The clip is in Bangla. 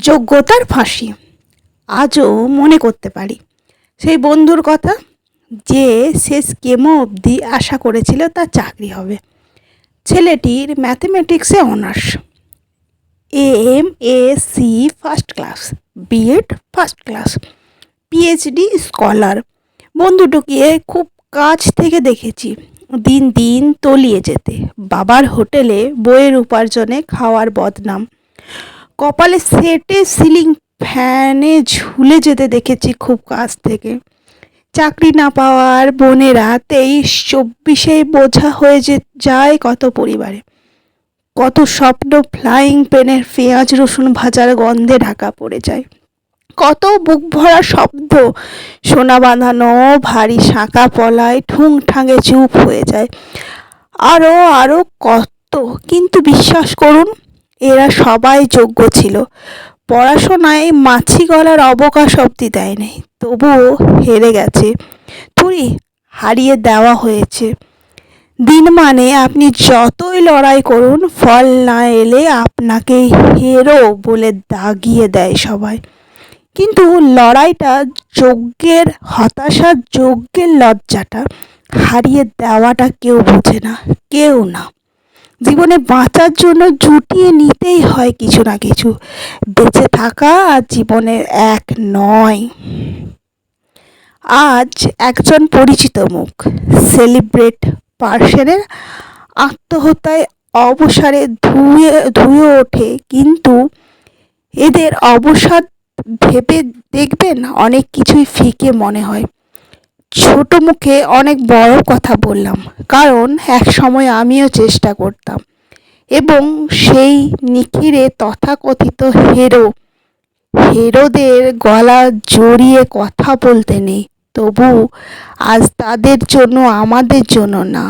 যোগ্যতার ফাঁসি। আজও মনে করতে পারি। সেই বন্ধুর কথা, যে শেষ কেমো অবধি আশা করেছিল তার চাকরি হবে। ছেলেটির ম্যাথমেটিক্সে honours. M S C first class B Ed first class PhD scholar বন্ধুটিকে খুব কাছ থেকে দেখেছি। দিন দিন তলিয়ে যেতে। বাবার হোটেলে বইয়ের উপার্জনে খাওয়ার বদনাম। কপালে সেটে সিলিং ফ্যানে ঝুলে যেতে দেখেছি খুব কাছ থেকে। চাকরি না পাওয়ার বোনেরা তেইশ, চব্বিশে বোঝা হয়ে যে যায় কত পরিবারে। কত স্বপ্ন ফ্লাইং পেনের পেঁয়াজ, রসুন ভাজার গন্ধে ঢাকা পড়ে যায়। কত বুক ভরা শব্দ, সোনা বাঁধানো, ভারী শাঁকা পলায় ঠুং ঠাঙে চুপ হয়ে যায়। আরও আরও কত, কিন্তু বিশ্বাস করুন এরা সবাই যোগ্য ছিল। পড়াশোনায় মাছি গলার অবকাশ অবধি দেয়নি, তবুও হেরে গেছে। থুড়ি হারিয়ে দেওয়া হয়েছে। দিন মানে আপনি যতই লড়াই করুন, ফল না এলে আপনাকে হেরো বলে দাগিয়ে দেয় সবাই। কিন্তু লড়াইটা যজ্ঞের হতাশার যজ্ঞের লজ্জাটা হারিয়ে দেওয়াটা কেউ বোঝে না, কেউ না। জীবনে বাঁচার জন্য জুটিয়ে নিতেই হয় কিছু না কিছু। বেঁচে থাকা আর জীবনের এক নয়। আজ একজন পরিচিত মুখ, সেলিব্রেট পার্সনের আত্মহত্যায় অবসারে ধুয়ে ধুয়ে ওঠে, কিন্তু এদের অবসাদ ভেবে দেখবেন অনেক কিছুই ফিকে মনে হয়। ছোট মুখে অনেক বড় কথা বললাম, কারণ এক সময় আমিও চেষ্টা করতাম। এবং সেই নিখিরে তথাকথিত হেরো, হেরোদের গলা জড়িয়ে কথা বলতে নেই, তবু আজ তাদের জন্য, আমাদের জন্য না।